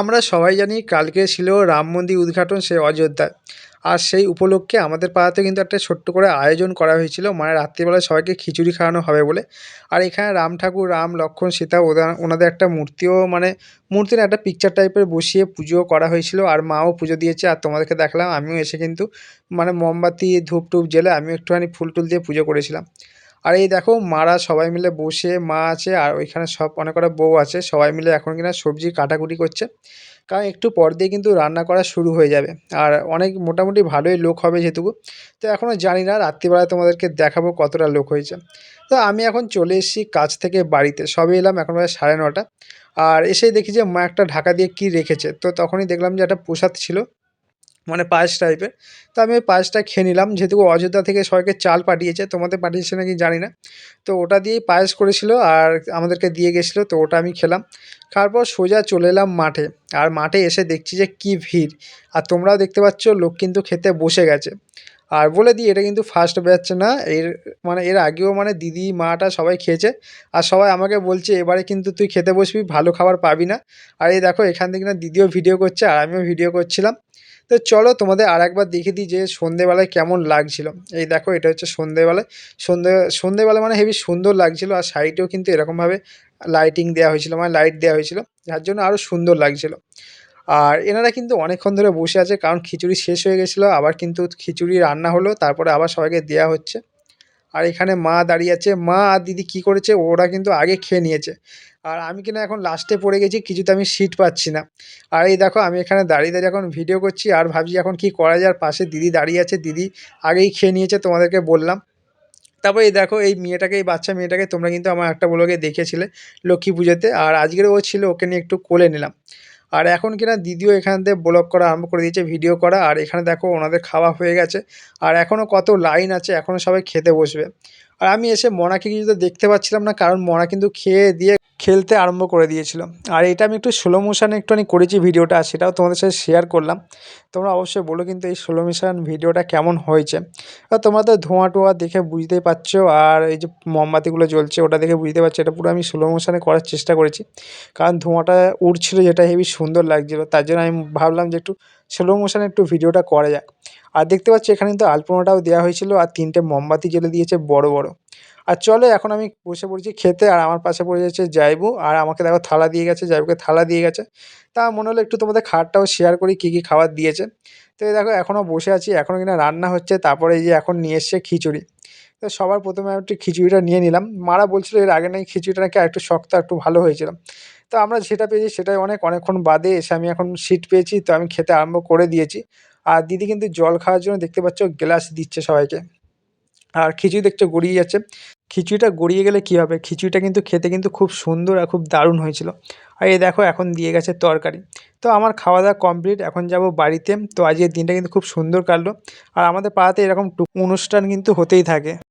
আমরা সবাই জানি কালকে ছিল রাম মন্দির উদ্ঘাটন সে অযোধ্যায় আর সেই উপলক্ষে আমাদের পাড়াতে কিন্তু একটা ছোট্ট করে আয়োজন করা হয়েছিল। মানে রাত্রিবেলায় সবাইকে খিচুড়ি খাওয়ানো হবে বলে। আর এখানে রাম ঠাকুর, রাম লক্ষ্মণ সীতা ওনাদের একটা মূর্তিও মানে মূর্তির একটা পিকচার টাইপের বসিয়ে পুজো করা হয়েছিল। আর মাও পুজো দিয়েছে। আর তোমাদেরকে দেখলাম, আমিও এসে কিন্তু মানে মোমবাতি ধূপ টুপ জেলে আমিও একটুখানি ফুল টুল দিয়ে পুজো করেছিলাম। আর এই দেখো, মারা সবাই মিলে বসে, মা আছে, আর ওইখানে সব অনেক কটা বউ আছে, সবাই মিলে এখন কিনা সবজি কাটাকুটি করছে। কারণ একটু পর দিয়ে কিন্তু রান্না করা শুরু হয়ে যাবে। আর অনেক মোটামুটি ভালোই লোক হবে যেহেতু তো এখনও জানি না, রাত্রিবেলায় তোমাদেরকে দেখাবো কতটা লোক হয়েছে। তো আমি এখন চলে এসেছি কাজ থেকে বাড়িতে। সবে এলাম এখন প্রায় সাড়ে নটা। আর এসেই দেখি যে মা একটা ঢাকা দিয়ে কী রেখেছে। তো তখনই দেখলাম যে একটা প্রসাদ ছিল। মানে পায়েস টাইপের তো আমি ওই পায়েসটা খেয়ে নিলাম। যেহেতু অযোধ্যা থেকে সবাইকে চাল পাঠিয়েছে, তোমাদের পাঠিয়েছে নাকি জানি না। তো ওটা দিয়েই পায়েস করেছিল আর আমাদেরকে দিয়ে গেছিল, তো ওটা আমি খেলাম। খাওয়ার পর সোজা চলে এলাম মাঠে। আর মাঠে এসে দেখছি যে কী ভিড়। আর তোমরাও দেখতে পাচ্ছ, লোক কিন্তু খেতে বসে গেছে। আর বলে দিই, এটা কিন্তু ফার্স্ট ব্যাচ না। এর মানে এর আগেও মানে দিদি, মাটা সবাই খেয়েছে। আর সবাই আমাকে বলছে, এবারে কিন্তু তুই খেতে বসবি, ভালো খাবার পাবি না। আর এই দেখো, এখান থেকে না দিদিও ভিডিও করছে, আর আমিও ভিডিও করছিলাম। তো চলো তোমাদের আর একবার দেখে দিই যে সন্ধেবেলায় কেমন লাগছিল। এই দেখো, এটা হচ্ছে সন্ধেবেলায়। সন্ধে সন্ধেবেলা মানে হেভি সুন্দর লাগছিল আর সাইডেও কিন্তু এরকমভাবে লাইটিং দেওয়া হয়েছিল মানে লাইট দেওয়া হয়েছিল, যার জন্য আরও সুন্দর লাগছিল। আর এনারা কিন্তু অনেকক্ষণ ধরে বসে আছে, কারণ খিচুড়ি শেষ হয়ে গেছিল, আবার কিন্তু খিচুড়ি রান্না হলো, তারপরে আবার সবাইকে দেওয়া হচ্ছে। আর এখানে মা দাঁড়িয়ে আছে। মা আর দিদি কী করেছে? ওরা কিন্তু আগে খেয়ে নিয়েছে। আর আমি কিনা এখন লাস্টে পড়ে গেছি, কিছুতে আমি সিট পাচ্ছি না। আর এই দেখো, আমি এখানে দাঁড়িয়ে দাঁড়িয়ে এখন ভিডিও করছি আর ভাবছি এখন কি করা যায়। পাশে দিদি দাঁড়িয়ে আছে। দিদি আগেই খেয়ে নিয়েছে তোমাদেরকে বললাম। তারপর এই দেখো, এই মেয়েটাকে, এই বাচ্চা মেয়েটাকে তোমরা কিন্তু আমার একটা ব্লগে দেখেছিলে লক্ষ্মী পুজোতে। আর আজকের ও ছিল, ওকে নিয়ে একটু কোলে নিলাম। আর এখন কিনা দিদিও এখান থেকে ব্লগ করা আরম্ভ করে দিয়েছে ভিডিও করা। আর এখানে দেখো ওনাদের খাওয়া হয়ে গেছে। আর এখনও কত লাইন আছে এখনও সবাই খেতে বসবে। আর আমি এসে মনাকে কিছুতে দেখতে পাচ্ছিলাম না, কারণ মনা কিন্তু খেয়ে দিয়ে খেলতে আরম্ভ করে দিয়েছিল। আর এটা আমি একটু স্লো মোশানে একটুখানি করেছি ভিডিওটা, সেটাও তোমাদের সাথে শেয়ার করলাম। তোমরা অবশ্যই বলো কিন্তু এই স্লো মোশান ভিডিওটা কেমন হয়েছে। আর তোমরা তো ধোঁয়া টোয়া দেখে বুঝতেই পারছ, আর এই যে মোমবাতিগুলো জ্বলছে, ওটা দেখে বুঝতে পারছ, এটা পুরো আমি স্লো মোশানে করার চেষ্টা করেছি। কারণ ধোঁয়াটা উঠছিল যেটা হেবি সুন্দর লাগছিল, তার জন্য আমি ভাবলাম যে একটু স্লো মোশানে একটু ভিডিওটা করা যাক। আর দেখতে পাচ্ছি এখানে কিন্তু আলপনাটাও দেওয়া হয়েছিল আর তিনটে মোমবাতি জ্বেলে দিয়েছে বড় বড়। আর চলো এখন আমি বসে পড়েছি খেতে আর আমার পাশে পড়ে যাচ্ছে জাইবু আর আমাকে দেখো থালা দিয়ে গেছে, জাইবুকে থালা দিয়ে গেছে। তা মনে হলো একটু তোমাদের খাবারটাও শেয়ার করি কী কী খাবার দিয়েছে। তো এই দেখো এখনও বসে আছি এখনও কিনা রান্না হচ্ছে, তারপরে এই যে এখন নিয়ে এসছে খিচুড়ি। তো সবার প্রথমে আমি একটু খিচুড়িটা নিয়ে নিলাম। মারা বলছিল এর আগে নাকি খিচুড়িটা নাকি একটু শক্ত, একটু ভালো হয়েছিল। তো আমরা যেটা পেয়েছি সেটাই অনেক, অনেকক্ষণ বাদে এসে আমি এখন সিট পেয়েছি, তো আমি খেতে আরম্ভ করে দিয়েছি। আর দিদি কিন্তু জল খাওয়ার জন্য দেখতে পাচ্ছ গ্লাস দিচ্ছে সবাইকে। আর খিচুড়ি দেখছ গড়িয়ে যাচ্ছে। খিচুড়িটা গড়িয়ে গেলে কী হবে? খিচুড়িটা কিন্তু খেতে কিন্তু খুব সুন্দর আর খুব দারুণ হয়েছিল। আর এই দেখো এখন দিয়ে গেছে তরকারি। তো আমার খাওয়া দাওয়া কমপ্লিট, এখন যাব বাড়িতে। তো আজকের দিনটা কিন্তু খুব সুন্দর কাটলো। আর আমাদের পাড়াতে এরকম অনুষ্ঠান কিন্তু হতেই থাকে।